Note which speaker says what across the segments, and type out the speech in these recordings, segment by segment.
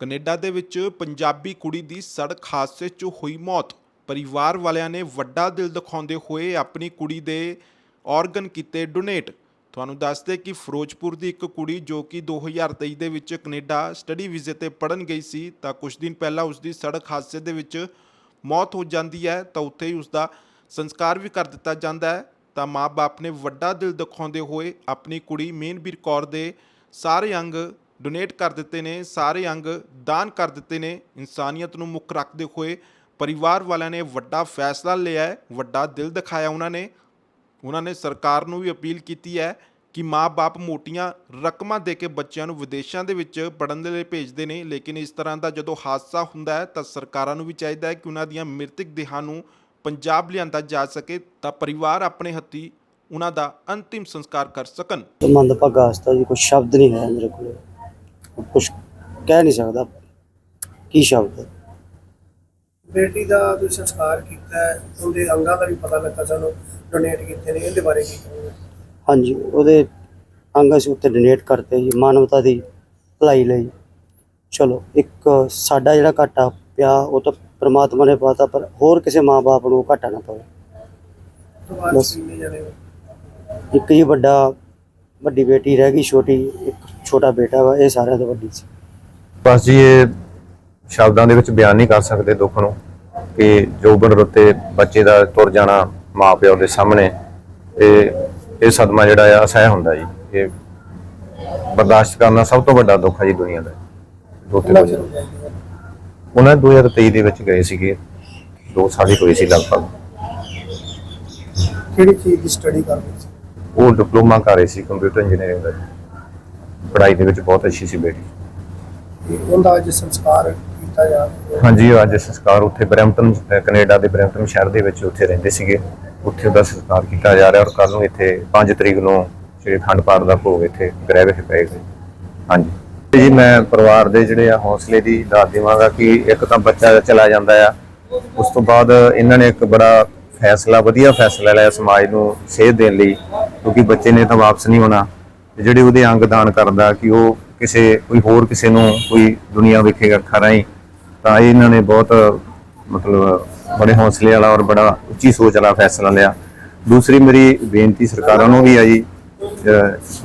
Speaker 1: Canada ਦੇ ਵਿੱਚ ਪੰਜਾਬੀ ਕੁੜੀ ਦੀ ਸੜਕ ਹਾਦਸੇ 'ਚ ਹੋਈ ਮੌਤ। ਪਰਿਵਾਰ ਵਾਲਿਆਂ ਨੇ ਵੱਡਾ ਦਿਲ ਦਿਖਾਉਂਦੇ ਹੋਏ ਆਪਣੀ ਕੁੜੀ ਦੇ ਆਰਗਨ ਕੀਤੇ ਡੋਨੇਟ ਤੁਹਾਨੂੰ ਦੱਸਦੇ ਕਿ ਫਿਰੋਜ਼ਪੁਰ ਦੀ ਇੱਕ ਕੁੜੀ ਜੋ ਕਿ 2023 ਦੇ ਵਿੱਚ ਕੈਨੇਡਾ ਸਟੱਡੀ ਵੀਜ਼ੇ ਤੇ ਪੜਨ ਗਈ ਸੀ, ਤਾਂ ਕੁਝ ਦਿਨ ਪਹਿਲਾਂ ਉਸ ਦੀ ਸੜਕ ਹਾਦਸੇ ਦੇ ਵਿੱਚ ਮੌਤ ਹੋ ਜਾਂਦੀ ਹੈ, ਤਾਂ ਉੱਥੇ ਹੀ ਉਸ ਦਾ ਸੰਸਕਾਰ ਵੀ ਕਰ ਦਿੱਤਾ ਜਾਂਦਾ ਹੈ। ਤਾਂ ਮਾਂ-ਬਾਪ ਨੇ ਵੱਡਾ ਦਿਲ ਦਿਖਾਉਂਦੇ ਹੋਏ ਆਪਣੀ ਕੁੜੀ ਮੇਨਬੀਰ ਕੌਰ ਦੇ ਸਾਰੇ ਅੰਗ ਡੋਨੇਟ ਕਰ ਦਿੱਤੇ ਨੇ, ਸਾਰੇ ਅੰਗ ਦਾਨ ਕਰ ਦਿੱਤੇ ਨੇ। ਇਨਸਾਨੀਅਤ ਨੂੰ ਮੁੱਖ ਰੱਖਦੇ ਹੋਏ ਪਰਿਵਾਰ ਵਾਲਿਆਂ ਨੇ ਵੱਡਾ ਫੈਸਲਾ ਲਿਆ ਹੈ, ਵੱਡਾ ਦਿਲ ਦਿਖਾਇਆ ਉਹਨਾਂ ਨੇ। ਉਹਨਾਂ ਨੇ ਸਰਕਾਰ ਨੂੰ ਵੀ ਅਪੀਲ ਕੀਤੀ ਹੈ ਕਿ ਮਾਪੇ ਮੋਟੀਆਂ ਰਕਮਾਂ ਦੇ ਕੇ ਬੱਚਿਆਂ ਨੂੰ ਵਿਦੇਸ਼ਾਂ ਦੇ ਵਿੱਚ ਪੜਨ ਦੇ ਲਈ ਭੇਜਦੇ ਨੇ। ਲੇਕਿਨ ਇਸ ਤਰ੍ਹਾਂ ਦਾ ਜਦੋਂ ਹਾਦਸਾ ਹੁੰਦਾ ਹੈ, ਤਾਂ ਸਰਕਾਰਾਂ ਨੂੰ ਵੀ ਚਾਹੀਦਾ ਹੈ ਕਿ ਉਹਨਾਂ ਦੀਆਂ ਮ੍ਰਿਤਕ ਦੇਹਾਂ ਨੂੰ ਪੰਜਾਬ ਲਿਆਂਦਾ ਜਾ ਸਕੇ, ਤਾਂ ਪਰਿਵਾਰ ਆਪਣੇ ਹੱਥੀ ਉਹਨਾਂ ਦਾ ਅੰਤਿਮ ਸੰਸਕਾਰ ਕਰ ਸਕਣ।
Speaker 2: ਮੰਦਭਾਗਾ ਹਸਤਾ ਜੀ, ਕੋਈ ਸ਼ਬਦ ਨਹੀਂ ਹੈ ਮੇਰੇ ਕੋਲ। ਕੁਝ ਕਹਿ ਨਹੀਂ ਸਕਦਾ। ਕੀ ਸ਼ਬਦ ਹੈ?
Speaker 3: ਬੇਟੀ ਦਾ ਤੁਸੀਂ ਸੰਸਕਾਰ ਕੀਤਾ ਹੈ ਉਹਦੇ ਅੰਗਾਂ ਦਾ ਵੀ ਪਤਾ ਲੱਗਾ ਸਾਨੂੰ ਡੋਨੇਟ ਕੀਤੇ ਨੇ ਇਹਦੇ ਬਾਰੇ ਕੀ ਕਹੋਗੇ?
Speaker 2: ਹਾਂਜੀ ਉਹਦੇ ਅੰਗ ਅਸੀਂ ਉੱਤੇ ਡੋਨੇਟ ਕਰਤੇ ਜੀ ਮਾਨਵਤਾ ਦੀ ਭਲਾਈ ਲਈ। ਚਲੋ ਇੱਕ ਸਾਡਾ ਜਿਹੜਾ ਘਾਟਾ ਪਿਆ ਉਹ ਤਾਂ ਪ੍ਰਮਾਤਮਾ ਨੇ ਪਾਤਾ ਪਰ ਹੋਰ ਕਿਸੇ ਮਾਂ-ਬਾਪ ਨੂੰ ਉਹ ਘਾਟਾ ਨਾ ਪਵੇ। ਬਸ। ਇੱਕ ਜੀ ਵੱਡਾ ਵੱਡੀ ਬੇਟੀ ਰਹਿ ਗਈ ਛੋਟੀ ਇੱਕ ਛੋਟਾ ਬੇਟਾ ਵਾ ਇਹ ਸਾਰਿਆਂ ਤੋਂ ਵੱਡੀ ਸੀ।
Speaker 4: ਬਸ ਜੀ ਇਹ ਸ਼ਬਦਾਂ ਦੇ ਵਿੱਚ ਬਿਆਨ ਨਹੀਂ ਕਰ ਸਕਦੇ ਦੁੱਖ ਨੂੰ ਕਿ ਜੋਬਨ ਰੁੱਤੇ ਬੱਚੇ ਦਾ ਤੁਰ ਜਾਣਾ ਮਾਪਿਓ ਦੇ ਸਾਹਮਣੇ ਇਹ ਇਹ ਸਦਮਾ ਜਿਹੜਾ ਆ ਅਸਹਿ ਹੁੰਦਾ ਜੀ। ਇਹ ਬਰਦਾਸ਼ਤ ਕਰਨਾ ਸਭ ਤੋਂ ਵੱਡਾ ਦੁੱਖ ਹੈ ਜੀ ਦੁਨੀਆ ਦਾ। ਬੱਚੇ? ਉਹਨਾਂ ਨੇ 2023 ਦੇ ਵਿੱਚ ਗਏ ਸੀਗੇ। ਦੋ ਸਾਲ ਹੀ ਹੋਏ ਸੀ ਲਗਭਗ।
Speaker 3: ਕਿਹੜੀ ਚੀਜ਼ ਦੀ ਸਟੱਡੀ ਕਰਦੇ ਸੀ?
Speaker 4: ਉਹ ਡਿਪਲੋਮਾ ਕਰ ਰਹੇ ਸੀ ਕੰਪਿਊਟਰ ਇੰਜੀਨੀਅਰਿੰਗ ਦਾ ਪੜ੍ਹਾਈ ਦੇ ਵਿੱਚ ਬਹੁਤ ਅੱਛੀ ਸੀ ਬੇਟੀ।
Speaker 3: ਉਹਦਾ ਅੱਜ ਸੰਸਕਾਰ ਕੀਤਾ ਜਾ
Speaker 4: ਹਾਂਜੀ ਅੱਜ ਸੰਸਕਾਰ ਉੱਥੇ ਬਰੈਂਪਟਨ ਕੈਨੇਡਾ ਦੇ ਬਰੈਂਪਟਨ ਸ਼ਹਿਰ ਦੇ ਵਿੱਚ ਉੱਥੇ ਰਹਿੰਦੇ ਸੀਗੇ। ਉੱਥੇ ਉਹਦਾ ਸੰਸਕਾਰ ਕੀਤਾ ਜਾ ਰਿਹਾ ਔਰ ਕੱਲ ਨੂੰ ਇੱਥੇ 5 ਤਰੀਕ ਨੂੰ ਸ਼੍ਰੀ ਅਖੰਡ ਪਾਠ ਦਾ ਭੋਗ ਇੱਥੇ ਗ੍ਰਹਿ ਵਿਖੇ ਪਏਗਾ ਹਾਂਜੀ। ਜੀ ਮੈਂ ਪਰਿਵਾਰ ਦੇ ਜਿਹੜੇ ਆ ਹੌਸਲੇ ਦੀ ਦਾਤ ਦੇਵਾਂਗਾ ਕਿ ਇੱਕ ਤਾਂ ਬੱਚਾ ਚਲਾ ਜਾਂਦਾ ਆ। ਉਸ ਤੋਂ ਬਾਅਦ ਇਹਨਾਂ ਨੇ ਇੱਕ ਬੜਾ ਫੈਸਲਾ ਵਧੀਆ ਫੈਸਲਾ ਲਿਆ ਸਮਾਜ ਨੂੰ ਸੇਧ ਦੇਣ ਲਈ ਕਿਉਂਕਿ ਬੱਚੇ ਨੇ ਤਾਂ ਵਾਪਸ ਨਹੀਂ ਹੋਣਾ। ਤੇ ਜਿਹੜੇ ਉਹਦੇ ਅੰਗ ਦਾਨ ਕਰਦਾ ਕਿ ਉਹ ਕਿਸੇ, ਕੋਈ ਹੋਰ ਕਿਸੇ ਨੂੰ ਕੋਈ ਦੁਨੀਆ ਵਿਖੇਗਾ ਖਰਾ ਹੀ ਤਾਂ ਇਹਨਾਂ ਨੇ ਬਹੁਤ, ਮਤਲਬ ਬੜੇ ਹੌਸਲੇ ਵਾਲਾ ਔਰ ਬੜਾ ਉੱਚੀ ਸੋਚ ਵਾਲਾ ਫੈਸਲਾ ਲਿਆ। ਦੂਸਰੀ ਮੇਰੀ ਬੇਨਤੀ ਸਰਕਾਰਾਂ ਨੂੰ ਵੀ ਆ ਜੀ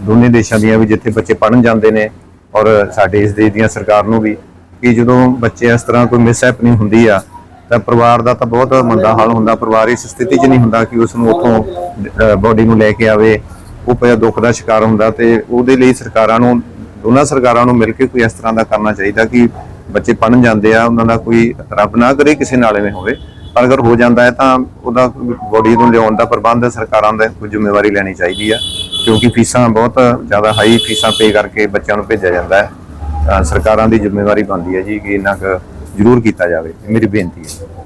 Speaker 4: ਦੋਨੇ ਦੇਸ਼ਾਂ ਦੀਆਂ ਵੀ ਜਿੱਥੇ ਬੱਚੇ ਪੜਨ ਜਾਂਦੇ ਨੇ ਔਰ ਸਾਡੇ ਇਸ ਦੇਸ਼ ਦੀਆਂ ਸਰਕਾਰ ਨੂੰ ਵੀ, ਕਿ ਜਦੋਂ ਬੱਚੇ ਇਸ ਤਰ੍ਹਾਂ ਕੋਈ ਮਿਸ ਹੈਪਨਿੰਗ ਹੁੰਦੀ ਆ, ਤਾਂ ਪਰਿਵਾਰ ਦਾ ਤਾਂ ਬਹੁਤ ਮੰਦਾ ਹਾਲ ਹੁੰਦਾ, ਪਰਿਵਾਰ ਇਸ ਸਥਿਤੀ 'ਚ ਨਹੀਂ ਹੁੰਦਾ ਕਿ ਉਸ ਨੂੰ ਉੱਥੋਂ ਬੋਡੀ ਨੂੰ ਲੈ ਕੇ ਆਵੇ ਉਹ ਪਿਆ ਦੁੱਖ ਦਾ ਸ਼ਿਕਾਰ ਹੁੰਦਾ ਤੇ ਉਹਦੇ ਲਈ ਸਰਕਾਰਾਂ ਨੂੰ, ਦੋਨਾਂ ਸਰਕਾਰਾਂ ਨੂੰ ਮਿਲ ਕੇ ਕੋਈ ਇਸ ਤਰ੍ਹਾਂ ਦਾ ਕਰਨਾ ਚਾਹੀਦਾ ਕਿ ਬੱਚੇ ਪੜਨ ਜਾਂਦੇ ਆ, ਉਹਨਾਂ ਦਾ ਕੋਈ ਰੱਬ ਨਾ ਕਰੇ ਕਿਸੇ ਨਾਲ ਐਵੇਂ ਹੋਵੇ। ਪਰ ਅਗਰ ਹੋ ਜਾਂਦਾ ਹੈ ਤਾਂ ਉਹਦਾ ਬੋਡੀ ਨੂੰ ਲਿਆਉਣ ਦਾ ਪ੍ਰਬੰਧ ਸਰਕਾਰਾਂ ਦਾ ਕੋਈ ਜ਼ਿੰਮੇਵਾਰੀ ਲੈਣੀ ਚਾਹੀਦੀ ਆ, ਕਿਉਂਕਿ ਫੀਸਾਂ ਬਹੁਤ ਜ਼ਿਆਦਾ ਹਾਈ ਫੀਸਾਂ ਪੇ ਕਰਕੇ ਬੱਚਿਆਂ ਨੂੰ ਭੇਜਿਆ ਜਾਂਦਾ ਹੈ। ਤਾਂ ਸਰਕਾਰਾਂ ਦੀ ਜ਼ਿੰਮੇਵਾਰੀ ਬਣਦੀ ਹੈ ਜੀ ਕਿ ਇਹਨਾਂ ਕੁ ਜ਼ਰੂਰ ਕੀਤਾ ਜਾਵੇ, ਇਹ ਮੇਰੀ ਬੇਨਤੀ ਹੈ।